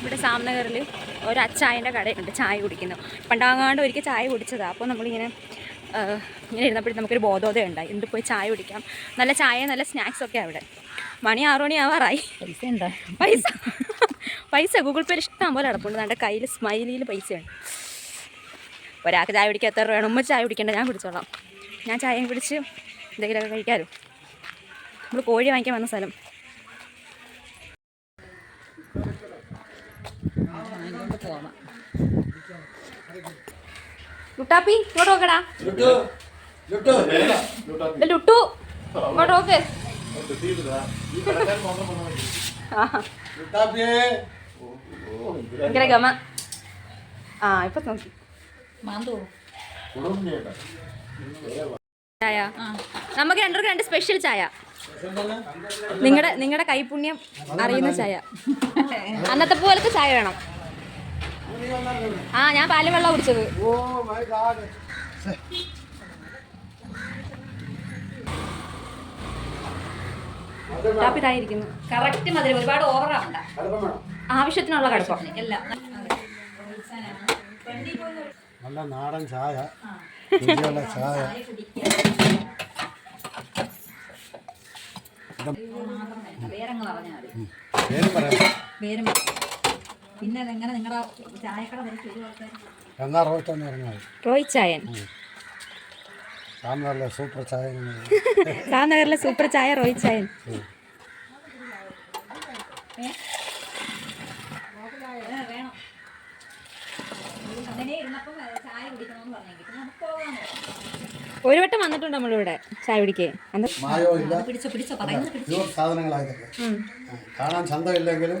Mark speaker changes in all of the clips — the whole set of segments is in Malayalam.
Speaker 1: ഇവിടെ സാംനഗറിൽ ഒരു അച്ചായന്റെ കടയുണ്ട് ചായ കുടിക്കുന്നു. പണ്ടാങ്ങാണ്ട് ഒരിക്കൽ ചായ കുടിച്ചതാണ് അപ്പോൾ നമ്മളിങ്ങനെ ഇങ്ങനെ ഇരുന്നപ്പോഴും നമുക്കൊരു ബോധോദയം ഉണ്ടായി എന്ത് പോയി ചായ കുടിക്കാം? നല്ല ചായ നല്ല സ്നാക്സ് ഒക്കെ അവിടെ. മണി ആറു മണി ആവാറായി.
Speaker 2: പൈസ ഉണ്ടോ
Speaker 1: പൈസ. പൈസ. ഗൂഗിൾ പേയിൽ ഇഷ്ടം പോലെ കിടപ്പുണ്ട് എന്റെ കയ്യിൽ സ്മൈലിയിൽ പൈസയുണ്ട്. ഒരാൾക്ക് ചായ കുടിക്കാൻ എത്ര രൂപയാണ്? ഉമ്മ ചായ കുടിക്കേണ്ട ഞാൻ കുടിച്ചോളാം. ഞാൻ ചായയും കുടിച്ച് എന്തെങ്കിലുമൊക്കെ കഴിക്കാമല്ലോ. നമ്മൾ കോഴി വാങ്ങിക്കാൻ വന്ന സ്ഥലം.
Speaker 2: വാങ്ങിക്കൊണ്ട് പോവാം.
Speaker 1: ലുട്ടാപ്പി ഇങ്ങോട്ട് നോക്കടാ.
Speaker 3: ലുട്ടു
Speaker 1: ഇങ്ങോട്ട് നോക്ക്. ഭയങ്കര ഗമ. ആ ഇപ്പൊ നോക്കി.
Speaker 2: മാന്തോ
Speaker 1: ചായ. നമുക്ക് രണ്ടുപേർക്ക് രണ്ട് സ്പെഷ്യൽ ചായ. നിങ്ങളുടെ നിങ്ങളുടെ കൈപുണ്യം അറിയുന്ന ചായ. അന്നത്തെ പോലത്തെ ചായ വേണം. ആ ഞാൻ പാലും വെള്ളം കുടിച്ചത്. തായിരിക്കുന്നു
Speaker 2: കറക്റ്റ് മതി ഒരുപാട് ഓവറാവണ്ട
Speaker 3: ആവണ്ട. വേണം.
Speaker 1: ആവശ്യത്തിനുള്ള കടുപ്പം.
Speaker 2: എല്ലാം.
Speaker 3: നല്ല നാടൻ ചായ. ചായ. പേര് പറയാം.
Speaker 2: പിന്നെ അതെങ്ങനെ നിങ്ങളുടെ ചായക്കട വരെ
Speaker 3: എന്നാ റോസ്റ്റ് എന്ന് പറഞ്ഞാൽ
Speaker 1: റോയ് ചായൻ.
Speaker 3: സാമ്പാറിലെ സൂപ്പർ ചായ എന്ന്
Speaker 1: രാംനഗറിലെ സൂപ്പർ ചായ റോയ് ചായൻ.
Speaker 2: വേണം. അങ്ങനെ ഇരുന്നപ്പം ചായ കുടിക്കണമെന്ന് പറഞ്ഞെങ്കിൽ നമുക്ക് പോകാമോ
Speaker 1: ഒരു വട്ടം വന്നിട്ടുണ്ട് നമ്മളിവിടെ ചായ പിടിക്കേ
Speaker 3: മായോ ഇല്ല?
Speaker 2: പിടിച്ചോ പിടിച്ചോ പറയുന്നത്
Speaker 1: ഉം.
Speaker 3: കാണാൻ ചന്തമില്ലെങ്കിലും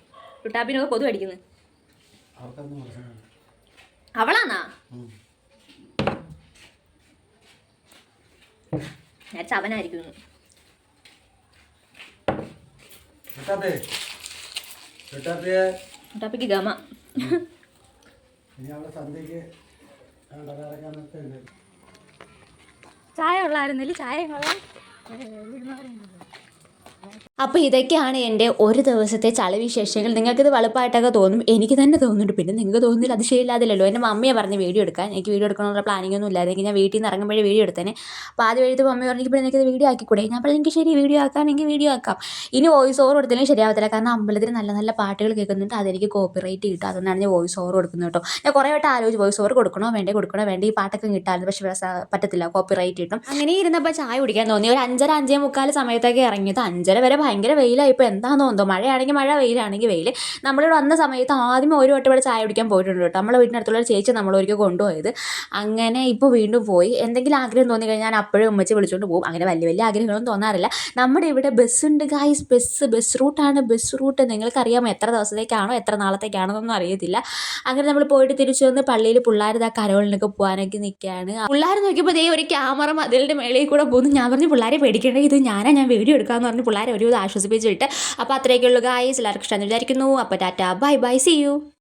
Speaker 1: ലുട്ടാപ്പിനൊക്കെ കൊതു
Speaker 3: അടിക്കുന്നത്
Speaker 1: അവളാന്നാ
Speaker 3: നേരത്തെ
Speaker 1: ലുട്ടാപ്പിക്ക് ഗമ.
Speaker 3: നിർത്തിയില്ലേ
Speaker 1: ചായ ഉള്ളായിരുന്നില്ല? ചായ
Speaker 4: അപ്പോൾ ഇതൊക്കെയാണ് എന്റെ ഒരു ദിവസത്തെ ചളവിശേഷങ്ങൾ നിങ്ങൾക്കിത് വളപ്പായിട്ടൊക്കെ തോന്നും. എനിക്ക് തന്നെ തോന്നുന്നുണ്ട്. പിന്നെ നിങ്ങൾക്ക് തോന്നുന്നില്ല അത് ശരിയില്ലാതില്ലല്ലോ. എന്റെ മമ്മിയെ പറഞ്ഞ് വീഡിയോ എടുക്കാൻ. എനിക്ക് വീഡിയോ എടുക്കണമെന്നുള്ള പ്ലാനിംഗ് ഒന്നും ഇല്ലായിരുന്നു. ഞാൻ വീട്ടിൽ നിന്ന് ഇറങ്ങുമ്പോഴേ വീഡിയോ എടുത്തേനെ. അപ്പോൾ ആദ്യം എഴുതി മമ്മി പറഞ്ഞു ഇപ്പോൾ എനിക്കിത് വീഡിയോ ആക്കിക്കൂടെ? ഞാൻ പറഞ്ഞു എനിക്ക് ശരി വീഡിയോ ആക്കാനെങ്കിൽ വീഡിയോ ആക്കാം. ഇനി വോയിസ് ഓവർ കൊടുത്തില്ലെങ്കിൽ ശരിയാവത്തില്ല. കാരണം അമ്പലത്തിൽ നല്ല നല്ല പാട്ടുകൾ കേൾക്കുന്നുണ്ട്. അതെനിക്ക് കോപ്പിറൈറ്റ് കിട്ടും. അതുകൊണ്ടാണ് ഞാൻ വോയിസ് ഓവർ കൊടുക്കുന്നത് കേട്ടോ. ഞാൻ കുറേ വട്ടം ആലോചിച്ച് വോയിസ് ഓവർ കൊടുക്കണോ വേണ്ടേ കൊടുക്കണോ വേണ്ടേ ഈ പാട്ടൊക്കെ കിട്ടാറുണ്ട് പക്ഷേ പറ്റത്തില്ല. കോപ്പിറൈറ്റ് കിട്ടും. അങ്ങനെ ഇരുന്നപ്പോൾ ചായ കുടിക്കാൻ തോന്നി. ഒരു അഞ്ചര അഞ്ചേ മുക്കാൽ സമയത്തൊക്കെ ഇറങ്ങിയത് അഞ്ചര വരെ ഭയങ്കര വെയിലായി. ഇപ്പോൾ എന്താണെന്ന് തോന്നുന്നു? മഴയാണെങ്കിൽ മഴ വെയിലാണെങ്കിൽ വെയിൽ. നമ്മളിവിടെ വന്ന സമയത്ത് ആദ്യം ഒരു വട്ടം ഇവിടെ ചായ കുടിക്കാൻ പോയിട്ടുണ്ട് കേട്ടോ. നമ്മളെ വീടിനടുത്തുള്ള ചേച്ചി നമ്മളൊരിക്കൽ കൊണ്ടുപോയത്. അങ്ങനെ ഇപ്പോൾ വീണ്ടും പോയി. എന്തെങ്കിലും ആഗ്രഹം തോന്നി കഴിഞ്ഞാൽ ഞാൻ അപ്പോഴും ഉമ്മച്ചി വിളിച്ചുകൊണ്ട് പോകും. അങ്ങനെ വലിയ വലിയ ആഗ്രഹങ്ങളൊന്നും തോന്നാറില്ല. നമ്മുടെ ഇവിടെ ബസ്സുണ്ട് ഗായ്സ് ബസ് ബസ് റൂട്ടാണ് ബസ് റൂട്ട് നിങ്ങൾക്കറിയാമോ എത്ര ദിവസത്തേക്കാണോ എത്ര നാളത്തേക്കാണോ എന്നൊന്നും അറിയത്തില്ല. അങ്ങനെ നമ്മൾ പോയിട്ട് തിരിച്ചു വന്ന് പള്ളിയിൽ പിള്ളേർ ഇതാ കരോളിനൊക്കെ പോകാനൊക്കെ നിൽക്കുകയാണ്. പിള്ളേർ നോക്കിയപ്പോൾ ദേ ഒരു ക്യാമറ മതിലിന്റെ മേളിൽ കൂടെ പോകുന്നു. ഞാൻ പറഞ്ഞു പിള്ളേരെ പേടിക്കേണ്ട ഇത് ഞാനാ ഞാൻ വീഡിയോ എടുക്കാമെന്ന് പറഞ്ഞ്. പിള്ളേരെ ഒരു ആശ്വസിപ്പിച്ചിട്ട് അപ്പോൾ അത്രയൊക്കെയുള്ളൂ ഗായ്സ് എല്ലാവർക്കും ഇഷ്ടമെന്ന് വിചാരിക്കുന്നു. അപ്പോൾ tata bye bye see you